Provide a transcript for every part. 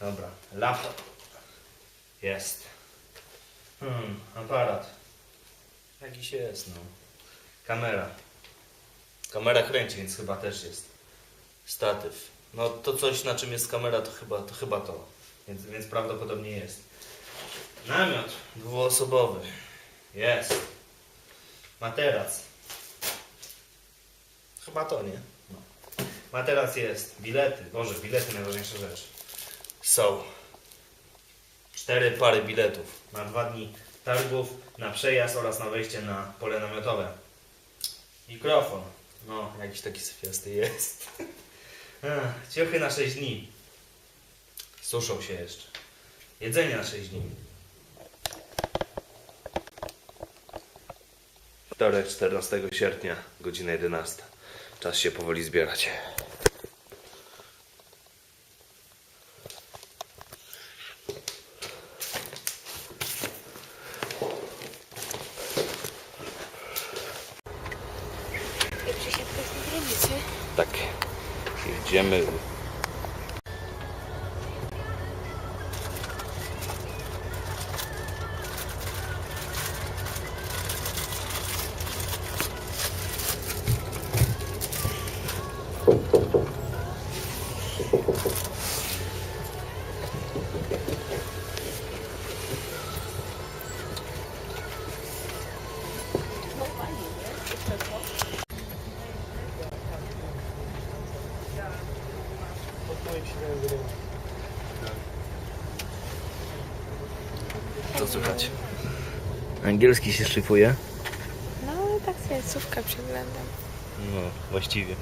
Dobra, laptop. Jest. Hmm, aparat. Jakiś jest, no. Kamera. Kamera kręci, więc chyba też jest. Statyw. No to coś na czym jest kamera to chyba to. Chyba to. Więc, więc prawdopodobnie jest. Namiot dwuosobowy. Jest. Materac. Chyba to, nie? No. Materac jest. Bilety. Boże, bilety najważniejsza rzecz. Są. Cztery pary biletów na dwa dni targów, na przejazd oraz na wejście na pole namiotowe. Mikrofon. No, jakiś taki syfiasty jest. Ech, Ciuchy na 6 dni. Suszą się jeszcze. Jedzenie na 6 dni. Wtorek 14 sierpnia, godzina 11. Czas się powoli zbierać. Jak przesiadka z tej granicy. Tak. Jedziemy. Co słychać? Angielski się szykuje? No tak sobie słówka przeglądam. No, właściwie.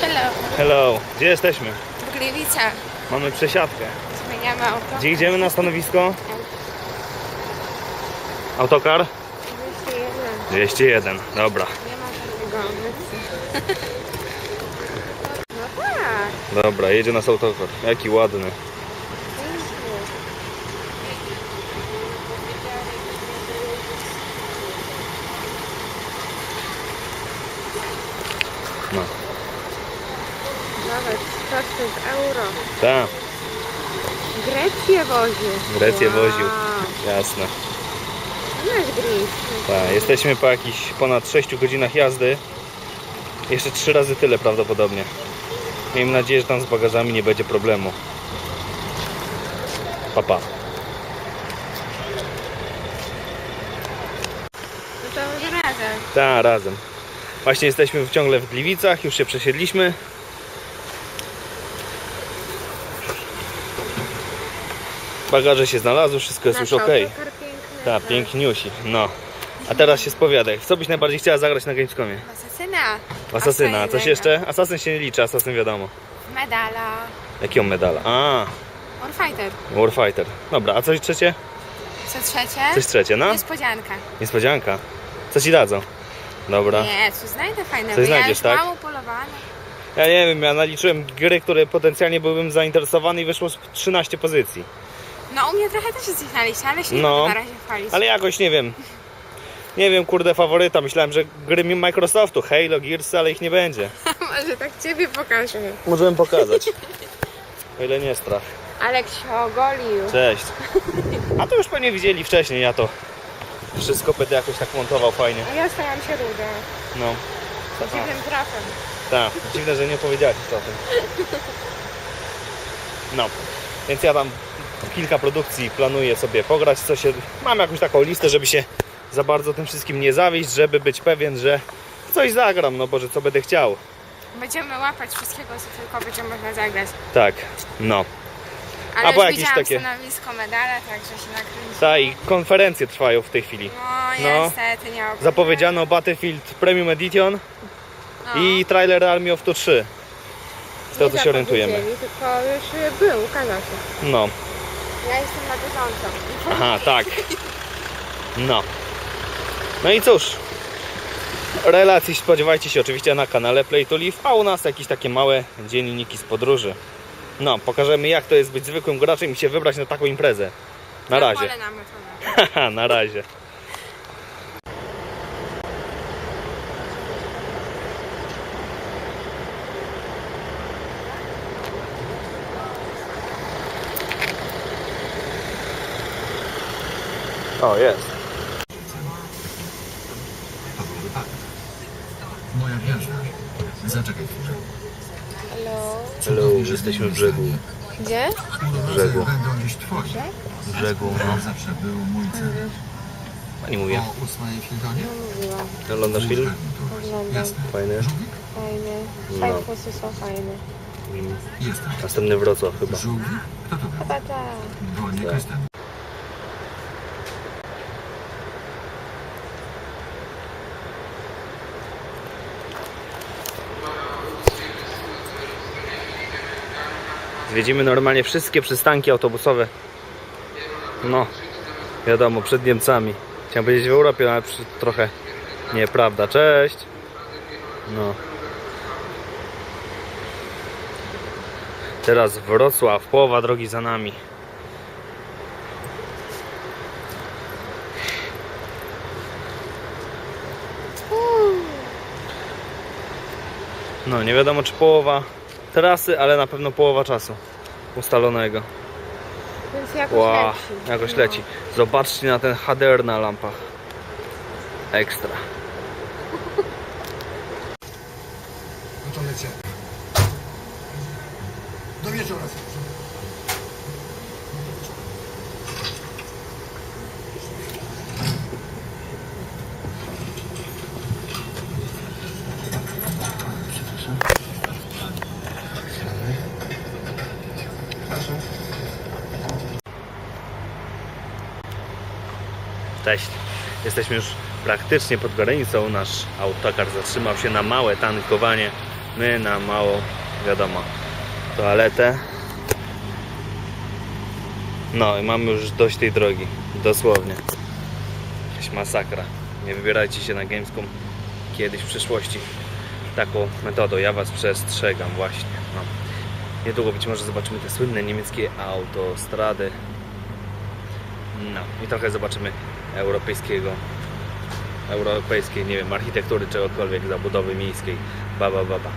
Hello. Hello, gdzie jesteśmy? W Gliwicach. Mamy przesiadkę. Zmieniamy auto. Gdzie idziemy na stanowisko? Autokar? 201. 201, dobra. Nie ma omysłu. No tak. Dobra, jedzie nas autokar. Jaki ładny. 800 euro. Tak. Grecję woził. Grecję wow. woził. Jasne. No tak, jesteśmy po jakichś ponad 6 godzinach jazdy. Jeszcze 3 razy tyle prawdopodobnie. Miejmy nadzieję, że tam z bagażami nie będzie problemu. Papa. Pa. No to razem. Tak, razem. Właśnie jesteśmy ciągle w Gliwicach, już się przesiedliśmy. Bagaże się znalazły, wszystko jest już ok. Tak, piękniusi. No. A teraz się spowiadaj. W co byś najbardziej chciała zagrać na Gamescomie? Asasyna. Asasyna. Coś jeszcze? Asasyn się nie liczy, Asasyn wiadomo. Medala. Jakiego medala? A, Warfighter. Warfighter. Dobra, a coś trzecie? Co trzecie? Coś trzecie, no? Niespodzianka. Niespodzianka. Co ci dadzą? Dobra. Nie, coś znajdę fajnego. Coś ja znajdziesz, już tak? Ja nie wiem, ja naliczyłem gry, które potencjalnie byłbym zainteresowany i wyszło z 13 pozycji. No u mnie trochę też jest ich na liście, ale się nie No, na razie chwalić. Ale jakoś nie wiem. Nie wiem, kurde, faworyta. Myślałem, że gry mi Microsoftu, Halo, Gears, ale ich nie będzie. Może tak ciebie pokażę. Możemy pokazać. O ile nie strach. Alek się ogolił. Cześć. A to już pewnie widzieli wcześniej, ja to wszystko będę jakoś tak montował fajnie. A ja stałam się ruda. No, Dziwnym trafem. tak. Dziwne, że nie powiedziałeś o tym. No, więc ja tam kilka produkcji planuję sobie pograć, co się... Mam jakąś taką listę, żeby się za bardzo tym wszystkim nie zawieść, żeby być pewien, że coś zagram, no bo że co będę chciał. Będziemy łapać wszystkiego, co tylko będzie można zagrać. Tak, no. Ale Albo już jakieś takie- stanowisko medala, także się nakręci. Ta i konferencje trwają w tej chwili. No, No. niestety nie oglądam. Zapowiedziano Battlefield Premium Edition no. i trailer Army of Two 3. Z tego co się orientujemy. Tylko już był, ukazał się. No, Ja jestem na bieżąco. aha, tak. No. No i cóż. Relacji spodziewajcie się oczywiście na kanale Play to Live, a u nas jakieś takie małe dzienniki z podróży. No, pokażemy jak to jest być zwykłym graczem i się wybrać na taką imprezę. Na razie. na razie. O, jest. To był wypadek. Moja gwiazda. Zaczekaj chwilę. Hello. Hello, jesteśmy w brzegu. Gdzie? brzegu. Będą dziś twoi. W brzegu, no. Zawsze był mój cel. Pani mówi. O ósmej w Hiltonie? Mówiłam. Oglądasz film? Oglądam. Jasne. Fajny. Żółwik? Fajne. No. Posty są fajne. Mm, Jestem. Następny Wrocław chyba. Żółwik? Kto to był? Chyba tak. Bo nie Tak. jestem. Zwiedzimy normalnie wszystkie przystanki autobusowe. No, wiadomo, przed Niemcami. Chciałem powiedzieć w Europie, ale trochę nieprawda. Cześć. No. Teraz Wrocław, połowa drogi za nami. No, nie wiadomo czy połowa trasy, ale na pewno połowa czasu ustalonego. Więc jakoś Wow, leci. jakoś No. leci. Zobaczcie na ten HDR na lampach. Ekstra. No to lecę. Do wieczora. Cześć. Jesteśmy już praktycznie pod granicą. Nasz autokar zatrzymał się na małe tankowanie. My na małą, wiadomo, toaletę. No i mamy już dość tej drogi. Dosłownie. Jakaś masakra. Nie wybierajcie się na Gamescom kiedyś w przyszłości taką metodą. Ja Was przestrzegam właśnie. No. Niedługo być może zobaczymy te słynne niemieckie autostrady. No i trochę zobaczymy europejskiego, europejskiej, nie wiem, architektury, czegokolwiek, zabudowy miejskiej, baba, baba.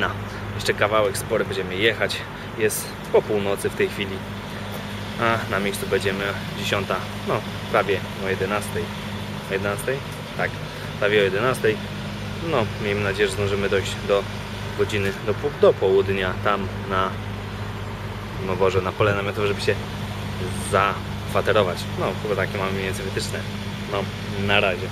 No, jeszcze kawałek spory będziemy jechać. Jest po północy w tej chwili, a na miejscu będziemy 10, no prawie o 11. O 11? Tak, prawie o 11. No, miejmy nadzieję, że zdążymy dojść do godziny, do, do południa tam na no Boże, na pole namiotowe, żeby się zafaterować. No, chyba takie mamy mniej więcej wytyczne. No, na razie.